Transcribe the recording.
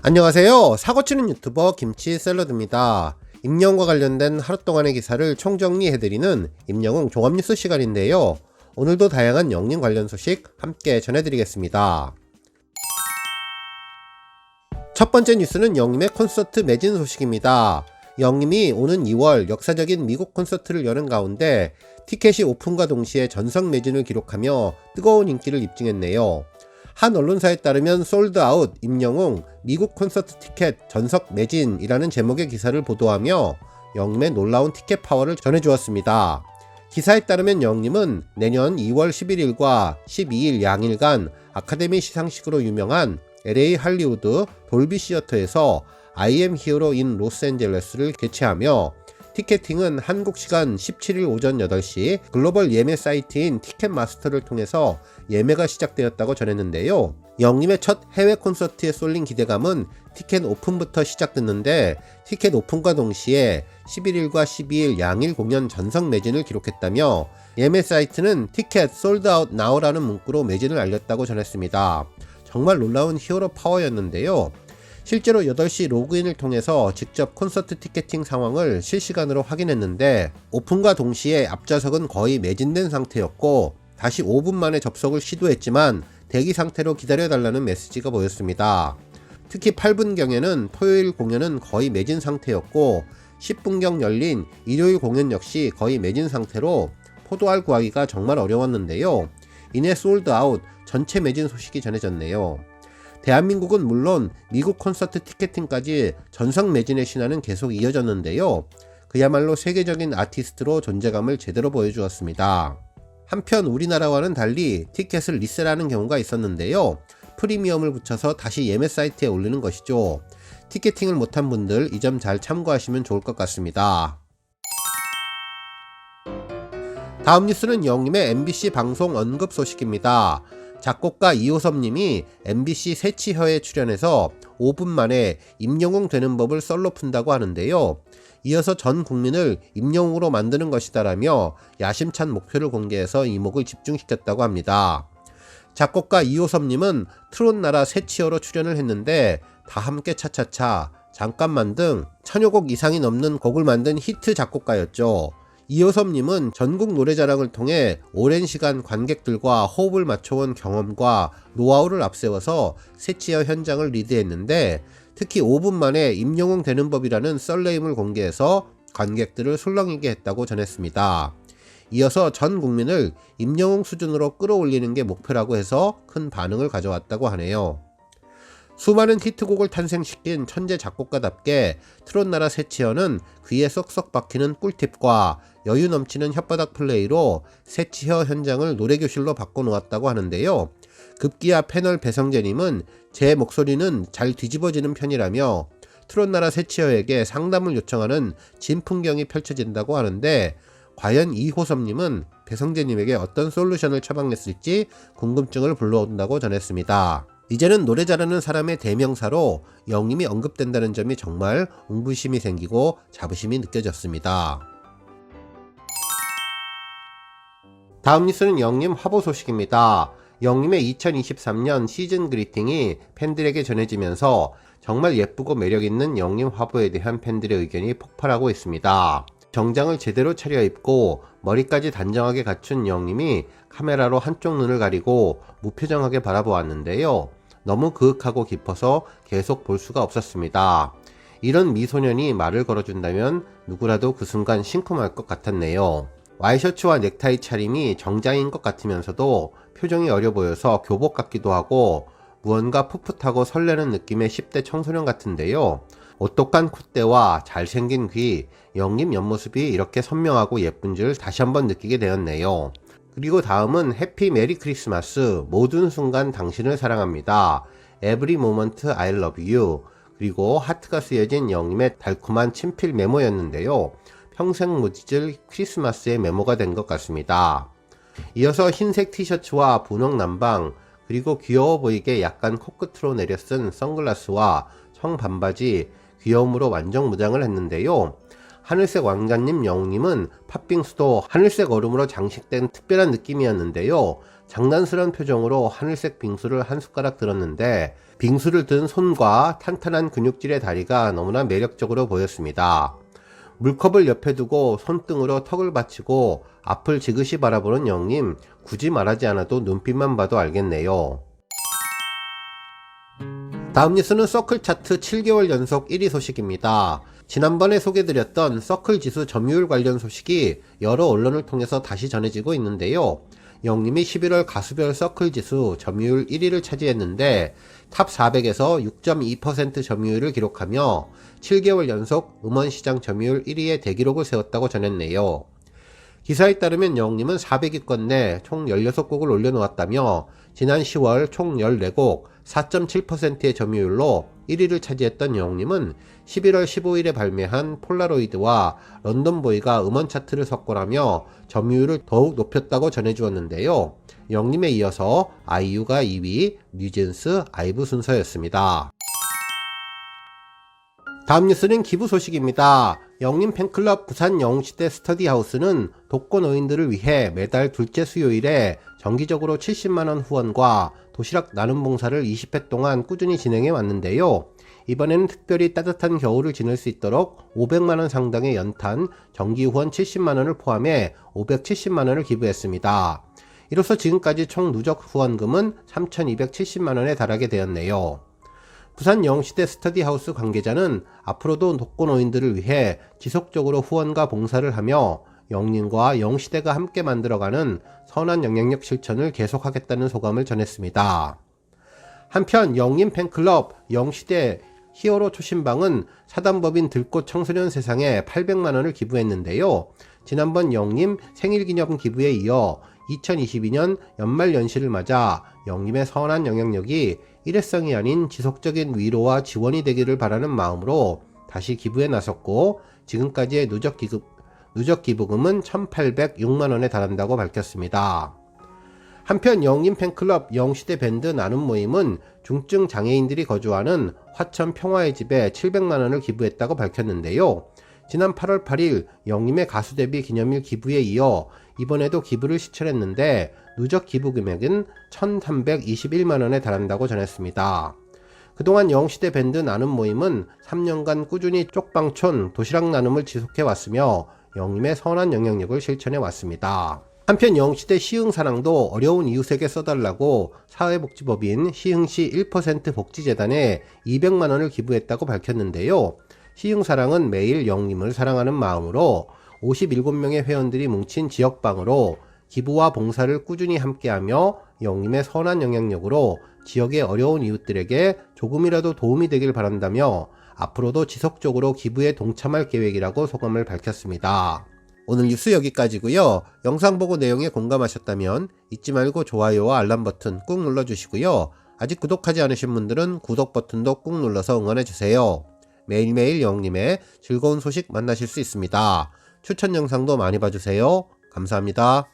안녕하세요. 사고치는 유튜버 김치 샐러드입니다. 임영웅과 관련된 하루 동안의 기사를 총정리해드리는 임영웅 종합뉴스 시간인데요. 오늘도 다양한 영림 관련 소식 함께 전해드리겠습니다. 첫 번째 뉴스는 영림의 콘서트 매진 소식입니다. 영림이 오는 2월 역사적인 미국 콘서트를 여는 가운데 티켓이 오픈과 동시에 전석 매진을 기록하며 뜨거운 인기를 입증했네요. 한 언론사에 따르면 솔드아웃 임영웅 미국 콘서트 티켓 전석 매진이라는 제목의 기사를 보도하며 영림의 놀라운 티켓 파워를 전해주었습니다. 기사에 따르면 영림은 내년 2월 11일과 12일 양일간 아카데미 시상식으로 유명한 LA 할리우드 돌비 시어터에서 I am hero in 로스앤젤레스를 개최하며 티켓팅은 한국 시간 17일 오전 8시 글로벌 예매 사이트인 티켓마스터를 통해서 예매가 시작되었다고 전했는데요. 영림의 첫 해외 콘서트에 쏠린 기대감은 티켓 오픈부터 시작됐는데 티켓 오픈과 동시에 11일과 12일 양일 공연 전석 매진을 기록했다며 예매 사이트는 티켓 솔드아웃 나우라는 문구로 매진을 알렸다고 전했습니다. 정말 놀라운 히어로 파워였는데요. 실제로 8시 로그인을 통해서 직접 콘서트 티켓팅 상황을 실시간으로 확인했는데 오픈과 동시에 앞좌석은 거의 매진된 상태였고 다시 5분 만에 접속을 시도했지만 대기 상태로 기다려달라는 메시지가 보였습니다. 특히 8분경에는 토요일 공연은 거의 매진 상태였고 10분경 열린 일요일 공연 역시 거의 매진 상태로 포도알 구하기가 정말 어려웠는데요. 이내 솔드아웃 전체 매진 소식이 전해졌네요. 대한민국은 물론 미국 콘서트 티켓팅까지 전성 매진의 신화는 계속 이어졌는데요. 그야말로 세계적인 아티스트로 존재감을 제대로 보여주었습니다. 한편 우리나라와는 달리 티켓을 리셀하는 경우가 있었는데요. 프리미엄을 붙여서 다시 예매 사이트에 올리는 것이죠. 티켓팅을 못한 분들 이 점 잘 참고하시면 좋을 것 같습니다. 다음 뉴스는 영림의 MBC 방송 언급 소식입니다. 작곡가 이호섭님이 MBC 새치혀에 출연해서 5분 만에 임영웅 되는 법을 썰로 푼다고 하는데요. 이어서 전 국민을 임영웅으로 만드는 것이다라며 야심찬 목표를 공개해서 이목을 집중시켰다고 합니다. 작곡가 이호섭님은 트롯나라 새치어로 출연을 했는데 다 함께 차차차 잠깐만 등 천여 곡 이상이 넘는 곡을 만든 히트 작곡가였죠. 이호섭님은 전국 노래자랑을 통해 오랜 시간 관객들과 호흡을 맞춰온 경험과 노하우를 앞세워서 새치어 현장을 리드했는데 특히 5분 만에 임영웅 되는 법이라는 썰네임을 공개해서 관객들을 술렁이게 했다고 전했습니다. 이어서 전 국민을 임영웅 수준으로 끌어올리는 게 목표라고 해서 큰 반응을 가져왔다고 하네요. 수많은 히트곡을 탄생시킨 천재 작곡가답게 트롯나라 새치어는 귀에 쏙쏙 박히는 꿀팁과 여유 넘치는 혓바닥 플레이로 새 치어 현장을 노래교실로 바꿔놓았다고 하는데요. 급기야 패널 배성재님은 제 목소리는 잘 뒤집어지는 편이라며 트롯나라 새치어에게 상담을 요청하는 진풍경이 펼쳐진다고 하는데 과연 이호섭님은 배성재님에게 어떤 솔루션을 처방했을지 궁금증을 불러온다고 전했습니다. 이제는 노래 잘하는 사람의 대명사로 영임이 언급된다는 점이 정말 웅부심이 생기고 자부심이 느껴졌습니다. 다음 뉴스는 영림 화보 소식입니다. 영림의 2023년 시즌 그리팅이 팬들에게 전해지면서 정말 예쁘고 매력있는 영림 화보에 대한 팬들의 의견이 폭발하고 있습니다. 정장을 제대로 차려입고 머리까지 단정하게 갖춘 영림이 카메라로 한쪽 눈을 가리고 무표정하게 바라보았는데요. 너무 그윽하고 깊어서 계속 볼 수가 없었습니다. 이런 미소년이 말을 걸어준다면 누구라도 그 순간 심쿵할 것 같았네요. 와이셔츠와 넥타이 차림이 정장인 것 같으면서도 표정이 어려 보여서 교복 같기도 하고 무언가 풋풋하고 설레는 느낌의 10대 청소년 같은데요. 오똑한 콧대와 잘생긴 귀, 영림 옆모습이 이렇게 선명하고 예쁜 줄 다시 한번 느끼게 되었네요. 그리고 다음은 해피 메리 크리스마스 모든 순간 당신을 사랑합니다. Every moment I love you 그리고 하트가 쓰여진 영림의 달콤한 친필 메모였는데요. 평생 못 잊을 크리스마스의 메모가 된 것 같습니다. 이어서 흰색 티셔츠와 분홍 남방 그리고 귀여워 보이게 약간 코끝으로 내려 쓴 선글라스와 청 반바지 귀여움으로 완전 무장을 했는데요. 하늘색 왕자님 영웅님은 팥빙수도 하늘색 얼음으로 장식된 특별한 느낌이었는데요. 장난스러운 표정으로 하늘색 빙수를 한 숟가락 들었는데 빙수를 든 손과 탄탄한 근육질의 다리가 너무나 매력적으로 보였습니다. 물컵을 옆에 두고 손등으로 턱을 받치고 앞을 지그시 바라보는 영님 굳이 말하지 않아도 눈빛만 봐도 알겠네요. 다음 뉴스는 서클 차트 7개월 연속 1위 소식입니다. 지난번에 소개드렸던 서클 지수 점유율 관련 소식이 여러 언론을 통해서 다시 전해지고 있는데요. 영님이 11월 가수별 서클 지수 점유율 1위를 차지했는데 탑 400에서 6.2% 점유율을 기록하며 7개월 연속 음원 시장 점유율 1위의 대기록을 세웠다고 전했네요. 기사에 따르면 영님은 400위권 내 총 16곡을 올려놓았다며 지난 10월 총 14곡 4.7%의 점유율로 1위를 차지했던 영님은 11월 15일에 발매한 폴라로이드와 런던보이가 음원 차트를 석권하며 점유율을 더욱 높였다고 전해주었는데요. 영님에 이어서 아이유가 2위, 뉴진스, 아이브 순서였습니다. 다음 뉴스는 기부 소식입니다. 영림 팬클럽 부산 영웅시대 스터디하우스는 독거 노인들을 위해 매달 둘째 수요일에 정기적으로 70만원 후원과 도시락 나눔 봉사를 20회 동안 꾸준히 진행해 왔는데요. 이번에는 특별히 따뜻한 겨울을 지낼 수 있도록 500만원 상당의 연탄, 정기 후원 70만원을 포함해 570만원을 기부했습니다. 이로써 지금까지 총 누적 후원금은 3,270만원에 달하게 되었네요. 부산 영시대 스터디하우스 관계자는 앞으로도 독거노인들을 위해 지속적으로 후원과 봉사를 하며 영림과 영시대가 함께 만들어가는 선한 영향력 실천을 계속하겠다는 소감을 전했습니다. 한편 영림 팬클럽 영시대 히어로 초신방은 사단법인 들꽃 청소년 세상에 800만원을 기부했는데요. 지난번 영림 생일기념 기부에 이어 2022년 연말 연시를 맞아 영림의 선한 영향력이 일회성이 아닌 지속적인 위로와 지원이 되기를 바라는 마음으로 다시 기부에 나섰고 지금까지의 누적 기부, 누적 기부금은 1,806만원에 달한다고 밝혔습니다. 한편 영림 팬클럽 영시대 밴드 나눔 모임은 중증 장애인들이 거주하는 화천 평화의 집에 700만원을 기부했다고 밝혔는데요. 지난 8월 8일 영림의 가수 데뷔 기념일 기부에 이어 이번에도 기부를 실천했는데 누적 기부 금액은 1,321만원에 달한다고 전했습니다. 그동안 영시대 밴드 나눔 모임은 3년간 꾸준히 쪽방촌 도시락 나눔을 지속해 왔으며 영림의 선한 영향력을 실천해 왔습니다. 한편 영시대 시흥사랑도 어려운 이웃에게 써달라고 사회복지법인 시흥시 1% 복지재단에 200만원을 기부했다고 밝혔는데요. 시흥사랑은 매일 영림을 사랑하는 마음으로 57명의 회원들이 뭉친 지역방으로 기부와 봉사를 꾸준히 함께하며 영림의 선한 영향력으로 지역의 어려운 이웃들에게 조금이라도 도움이 되길 바란다며 앞으로도 지속적으로 기부에 동참할 계획이라고 소감을 밝혔습니다. 오늘 뉴스 여기까지고요. 영상 보고 내용에 공감하셨다면 잊지 말고 좋아요와 알람 버튼 꾹 눌러주시고요. 아직 구독하지 않으신 분들은 구독 버튼도 꾹 눌러서 응원해주세요. 매일매일 영님의 즐거운 소식 만나실 수 있습니다. 추천 영상도 많이 봐주세요. 감사합니다.